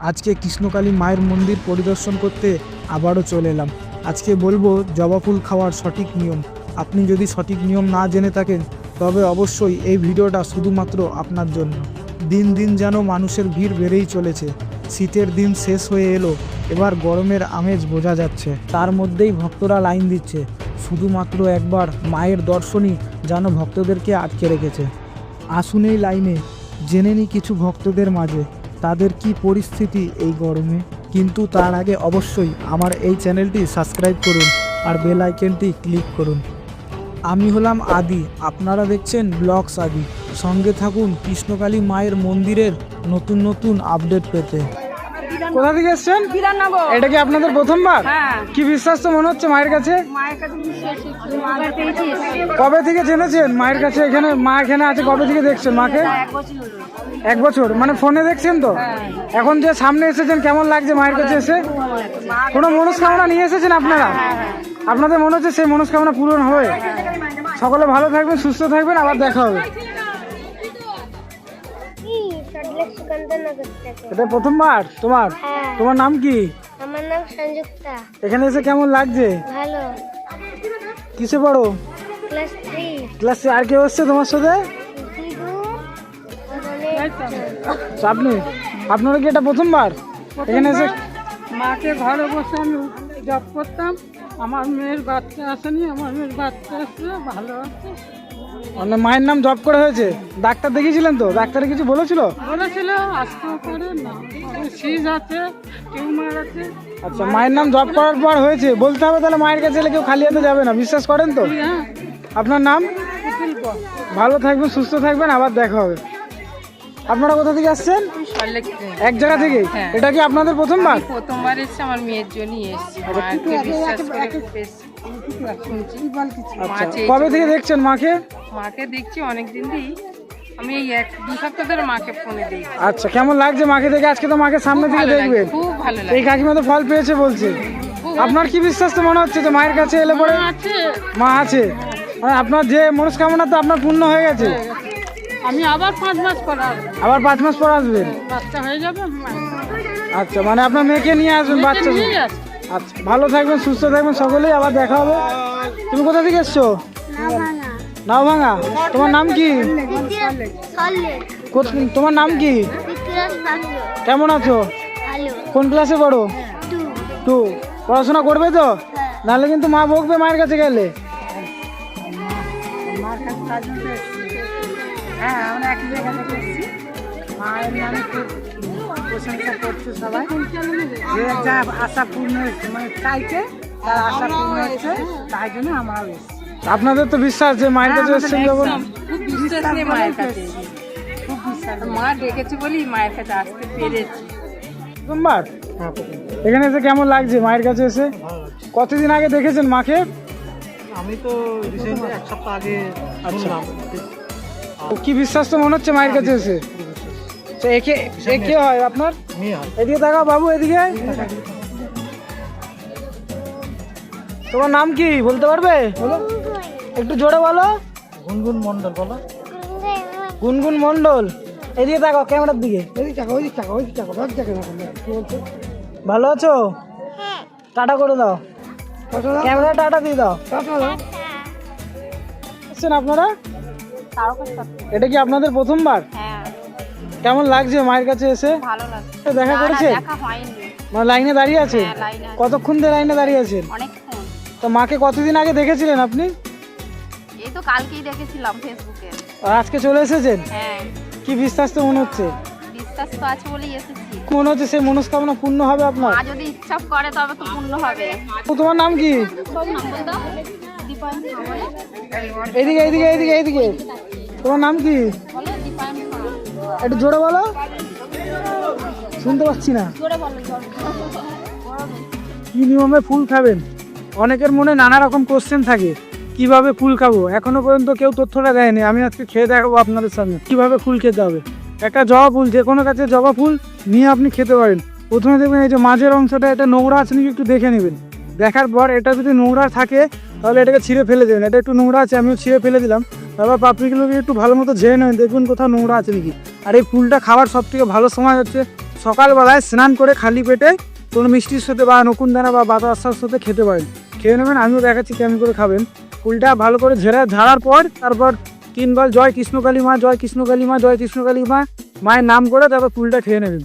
আজকে কৃষ্ণকালী মায়ের মন্দির পরিদর্শন করতে আবারও চলে এলাম। আজকে বলব জবা ফুল খাওয়ার সঠিক নিয়ম। আপনি যদি সঠিক নিয়ম না জেনে থাকেন, তবে অবশ্যই এই ভিডিওটা শুধুমাত্র আপনার জন্য। দিন দিন যেন মানুষের ভিড় বেড়েই চলেছে। শীতের দিন শেষ হয়ে এলো, এবার গরমের আমেজ বোঝা যাচ্ছে। তার মধ্যেই ভক্তরা লাইন দিচ্ছে, শুধুমাত্র একবার মায়ের দর্শনই যেন ভক্তদেরকে আটকে রেখেছে। আসুন এই লাইনে, জেনে নি কিছু ভক্তদের মাঝে। তাদের কি পরিস্থিতি এই গরমে? কিন্তু তার আগে অবশ্যই আমার এই চ্যানেলটি সাবস্ক্রাইব করুন আর বেল আইকনটি ক্লিক করুন। আমি হলাম আদি, আপনারা দেখছেন ব্লগস আদি। সঙ্গে থাকুন কৃষ্ণকালী মায়ের মন্দিরের নতুন নতুন আপডেট পেতে। কোথা থেকে এসছেন? এটা কি আপনাদের প্রথমবার? হ্যাঁ। কি বিশ্বাস তো মনে হচ্ছে মায়ের কাছে। কবে থেকে জেনেছেন মায়ের কাছে? এখানে মা এখানে আছে কবে থেকে দেখছেন মাকে? এক বছর এক বছর। মানে ফোনে দেখছেন তো? এখন যে সামনে এসেছেন কেমন লাগছে মায়ের কাছে এসে? কোনো মনস্কামনা নিয়ে এসেছেন আপনারা? আপনাদের মনে হচ্ছে সেই মনস্কামনা পূরণ হবে। সকলে ভালো থাকবেন সুস্থ থাকবেন আবার দেখা হবে। এটা প্রথমবার তোমার? হ্যাঁ। তোমার নাম কি? আমার নাম সংযুক্তা। এখানে এসে কেমন লাগছে? ভালো। কিসে পড়ো? Class three. ক্লাসে আর কেউ এসছে তোমার সাথে? আপনি? আপনারা কি এটা প্রথমবার এখানে এসে মাকে ঘরে বসে আমি জব করতাম। আমার মেয়ের বাচ্চা আসেনি আমার মেয়ের বাচ্চা আসছে ভালো আছে। মায়ের নাম জব করা হয়েছে। ডাক্তার দেখিয়েছিলেন তো? ডাক্তারে কিছু বলেছিল? বলেছিল আসতেও পারে না। সিজ আছে টিউমার আছে। আচ্ছা মায়ের নাম জব করার পর হয়েছে। বলতে হবে তাহলে মায়ের কাছে এলে কেউ খালি হাতে যাবে না। বিশ্বাস করেন তো? হ্যাঁ। আপনার নাম? ভালো থাকবেন সুস্থ থাকবেন আবার দেখা হবে। আপনারা কোথা থেকে আসছেন? এক জায়গা থেকে? এটা কি আপনাদের প্রথমবার? প্রথমবার এসছে আমার মেয়ের জন্যই এসছি। আচ্ছা কবে থেকে দেখছেন মাকে? মাকে দেখছি অনেক দিন দিই আমি এই এক দু সপ্তাহ ধরে মাকে ফোনে দেখছি। আচ্ছা কেমন লাগছে মাকে দেখে? আজকে তো মাকে সামনে থেকে দেখবেন খুব ভালো এই লাগে কাকিমা তো ফল পেয়েছে বলছে। আপনার কি বিশ্বাস তো মনে হচ্ছে যে মায়ের কাছে এলে পরে? মা আছে। আপনার যে মনস্কামনা তো আপনার পূর্ণ হয়ে গেছে। আমি আবার পাঁচ মাস পর আবার পাঁচ মাস পর আসবেন? বাচ্চা হয়ে যাবে আচ্ছা মানে আপনার মেয়েকে নিয়ে আসবেন বাচ্চা আচ্ছা ভালো থাকবেন সুস্থ থাকবেন সকলেই আবার দেখা হবে। তুমি কোথা থেকে এসছো? নাও ভাঙা তোমার নাম কি? কোথ- তোমার নাম কি? কেমন আছো? কোন ক্লাসে পড়ো? টু। পড়াশোনা করবে তো? নাহলে কিন্তু মা বকবে মায়ের কাছে গেলে। হ্যাঁ আমরা এক মায়ের নামে প্রশংসা করছে সবাই। যে যা আশা পূর্ণ হয়েছে মানে চাইছে তার আশা পূর্ণ হয়েছে তাই জন্য আমরাও এসেছি। আপনাদের তো বিশ্বাস যে মায়ের কাছে এসছেন যখন খুব বিশ্বাস নেই মায়ের কাছে মা ডেকেছে বলি মায়ের কাছে আসতে পেরেছি। প্রথমবার? এখানে এসে কেমন লাগছে মায়ের কাছে এসে? কতদিন আগে দেখেছেন মাকে? আমি তো রিসেন্টলি এক সপ্তাহ আগে শুনলাম। কি বিশ্বাস তো মনে হচ্ছে মায়ের কাছে এসে? আচ্ছা, একে এ কে হয় আপনার? এদিকে তাকাও বাবু এদিকে। তোমার নাম কি? বলতে পারবে? একটু জোরে বলো। গুনগুন মন্ডল বলো। গুনগুন মন্ডল এদিকে তাকাও ক্যামেরার দিকে। ভালো আছো? টাটা করে দাও। ক্যামেরা টাটা দিয়ে দাও। এসছেন আপনারা? এটা কি আপনাদের প্রথমবার? হ্যাঁ। কেমন লাগছে মায়ের কাছে এসে? ভালো লাগছে। দেখা করেছে? দেখা হয়নি। মানে লাইনে দাঁড়িয়ে আছে? হ্যাঁ, আছে। কতক্ষণ ধরে লাইনে দাঁড়িয়ে আছেন? অনেকক্ষণ। তো মাকে কতদিন আগে দেখেছিলেন আপনি? এই তো কালকেই দেখেছিলাম ফেসবুকে। আর আজকে চলে এসেছেন? হ্যাঁ। কি বিশ্বাস তো মনে হচ্ছে? বিশ্বাস তো আছে বলেই এসেছি। মনে হচ্ছে সেই মনস্কামনা পূর্ণ হবে আপনার? মা যদি ইচ্ছা করে তবে তো পূর্ণ হবে। তো তোমার নাম কি। এদিকে এদিকে এদিকে এদিকে। তোমার নাম কি। একটু জোরে বলো। শুনতে পাচ্ছি না। কি নিয়মে ফুল খাবেন? অনেকের মনে নানা রকম কোশ্চেন থাকে। কীভাবে ফুল খাব? এখনও পর্যন্ত কেউ তথ্যটা দেয়নি। আমি আজকে খেয়ে দেখাবো আপনাদের সামনে। কীভাবে ফুল খেতে হবে? একটা জবা ফুল, যে কোনো কাছে জবা ফুল নিয়ে আপনি খেতে পারেন। প্রথমে দেখবেন এই যে মাঝের অংশটা, এটা নোংরা আছে নাকি একটু দেখে নেবেন। দেখার পর এটা যদি নোংরা থাকে, তাহলে এটাকে ছিঁড়ে ফেলে দেবেন। এটা একটু নোংরা আছে, আমিও ছিঁড়ে ফেলে দিলাম। তারপর পাপড়িগুলোকে একটু ভালো মতো ঝেড়ে নেবেন। দেখবেন কোথাও নোংরা আছে নাকি। আর এই ফুলটা খাওয়ার সব থেকে ভালো সময় হচ্ছে সকালবেলায় স্নান করে খালি পেটে কোনো মিষ্টির সাথে বা নকুনদানা বা বাতাসার সাথে খেতে পারেন। খেয়ে নেবেন, আমিও দেখাচ্ছি কেমন করে খাবেন। ফুলটা ভালো করে ঝেড়ে ঝাড়ার পর তারপর তিনবার জয় কৃষ্ণকালী মা, জয় কৃষ্ণকালী মা, জয় কৃষ্ণকালী মা, মায়ের নাম করে তারপর ফুলটা খেয়ে নেবেন।